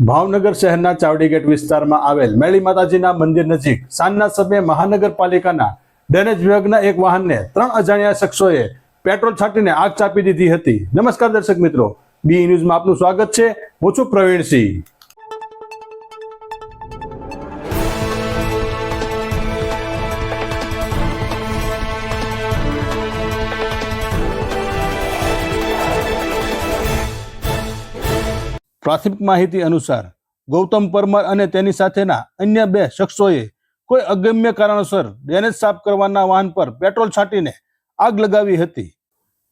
ભાવનગર શહેરના ચાવડીગેટ વિસ્તારમાં આવેલ મેળી માતાજીના મંદિર નજીક સાંજના સમયે મહાનગરપાલિકાના ડ્રેનેજ વિભાગના એક વાહનને ત્રણ અજાણ્યા શખ્સોએ પેટ્રોલ છાંટીને આગ ચાપી દીધી હતી. નમસ્કાર દર્શક મિત્રો, બી ન્યૂઝમાં આપનું સ્વાગત છે. હું છું પ્રવીણસિંહ. પ્રાથમિક માહિતી અનુસાર ગૌતમ પરમાર અને તેની સાથેના અન્ય બે શખ્સોએ કોઈ અગમ્ય કારણોસર ડ્રેનેજ સાફ કરવાના વાહન પર પેટ્રોલ છાંટીને આગ લગાવી હતી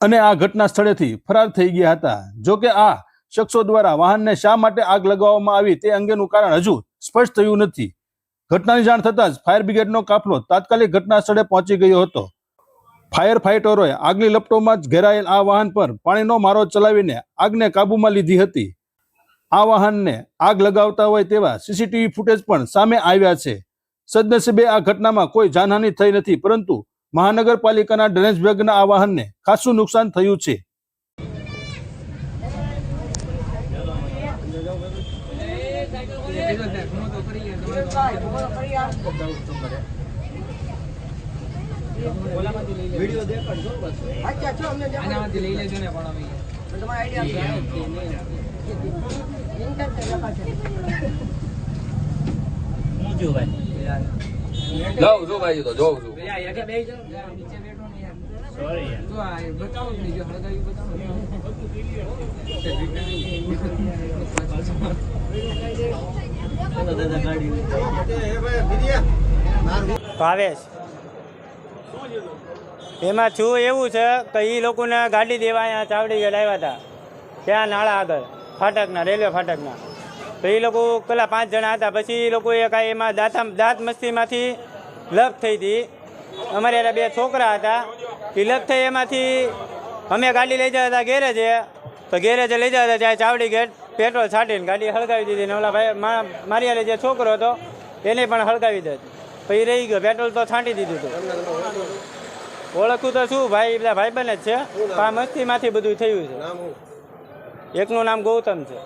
અને આ ઘટના સ્થળેથી ફરાર થઈ ગયા હતા. જો કે આ શખ્સો દ્વારા વાહનને શા માટે આગ લગાવવામાં આવી તે અંગેનું કારણ હજુ સ્પષ્ટ થયું નથી. ઘટનાની જાણ થતાં જ ફાયર બ્રિગેડનો કાફલો તાત્કાલિક ઘટના સ્થળે પહોંચી ગયો હતો. ફાયર ફાઇટરોએ આગલી લપટોમાં જ ઘેરાયેલ આ વાહન પર પાણીનો મારો ચલાવીને આગને કાબૂમાં લીધી હતી. આ વાહનને આગ લગાવતા હોય તેવા સીસીટીવી ફૂટેજ પણ સામે આવ્યા છે. સદનસીબે આ ઘટનામાં કોઈ જાનહાનિ થઈ નથી પરંતુ મહાનગરપાલિકાના ડ્રેનેજ વિભાગના આ વાહનને ખાસું નુકસાન થયું છે. અચ્છા છો? અમને આનામાંથી લઈ લેજો ને પણ અમે. તમારો આઈડિયા આપો. ઇન્ટર છે લખા છે. જાઉં છું ભાઈ તો જોઉં છું. ભાવેશ એમાં છું એવું છે કે એ લોકોને ગાડી દેવા અહીંયા ચાવડી ગેટ આવ્યા હતા. ત્યાં નાળા આગળ ફાટકના રેલવે ફાટકના. તો એ લોકો પેલા પાંચ જણા હતા. પછી એ લોકોએ કાંઈ એમાં દાંત દાંત મસ્તીમાંથી લપ થઈ હતી. અમારે એના બે છોકરા હતા. એ લપ થઈ એમાંથી અમે ગાડી લઈ જતા હતા ગેરેજે. તો ગેરેજે લઈ જતા હતા ત્યાં ચાવડી ગેટ પેટ્રોલ છાંટીને ગાડી હળગાવી દીધી. ને ઓલા ભાઈ મારી જે છોકરો હતો એને પણ હળગાવી દીધી. પછી રહી ગયો. પેટ્રોલ તો છાંટી દીધું હતું ઓળખું તો શું? ભાઈ બધા ભાઈબંધ જ છે. આ મસ્તીમાંથી બધું થયું છે. એકનું નામ ગૌતમ છે.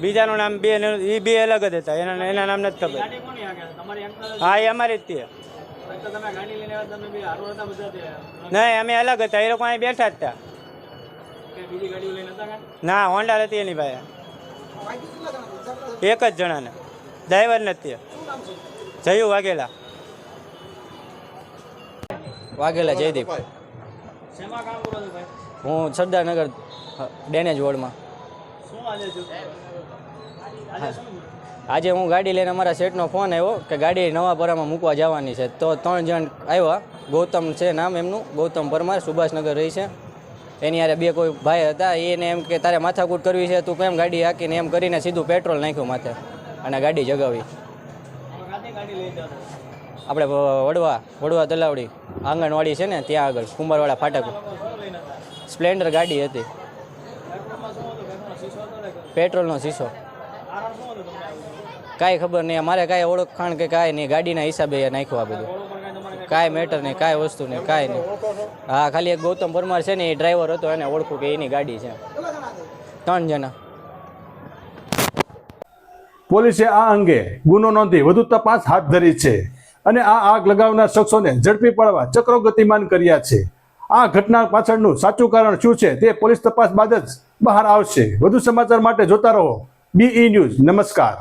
બીજાનું નામ બે એ બે અલગ જ હતા. એના એના નામ નથી ખબર. હા એ અમારી જ તે નહીં અમે અલગ હતા. એ લોકો અહીં બેઠા જ હતા. ના હોન્ડા હતી એની પાસે. એક જ જણાને. ડ્રાઈવર નથી. જયું વાઘેલા. વાઘેલા જયદીપ. હું સરદારનગર ડેનેજ વોર્ડમાં. આજે હું. ગાડી લઈને અમારા સેટનો ફોન આવ્યો કે ગાડી નવાપરામાં મૂકવા જવાની છે. તો ત્રણ જણ આવ્યા. ગૌતમ છે નામ એમનું. ગૌતમ પરમાર, સુભાષનગર રહી છે. એની યારે બે કોઈ ભાઈ હતા. એને એમ કે તારે માથાકૂટ કરવી છે, તું કેમ ગાડી હાકીને એમ કરીને સીધું પેટ્રોલ નાખ્યું માથે અને ગાડી જગાવી. આપણે વડવા વડવા તલાવડી આંગણવાડી છે ને, ત્યાં આગળ, કુંભારવાડા ફાટક. સ્પ્લેન્ડર ગાડી હતી. પેટ્રોલનો શીશો. કાંઈ ખબર નહીં. મારે કાંઈ ઓળખાણ કે કાંઈ નહીં. ગાડીના હિસાબે એ નાખ્યું આ બધું. કાંઈ મેટર નહીં કાંઈ વસ્તુ નહીં કાંઈ નહીં. હા ખાલી એક ગૌતમ પરમાર છે ને એ ડ્રાઈવર હતો એને ઓળખું કે એની ગાડી છે? ત્રણ જણા. પોલીસે આ અંગે ગુનો નોંધી વધુ તપાસ હાથ ધરી છે અને આ આગ લગાવનાર શખ્સોને ઝડપી પાડવા ચક્રો ગતિમાન કર્યા છે. આ ઘટના પાછળનું સાચું કારણ શું છે તે પોલીસ તપાસ બાદ જ બહાર આવશે. વધુ સમાચાર માટે જોતા રહો. બીઈ ન્યૂઝ નમસ્કાર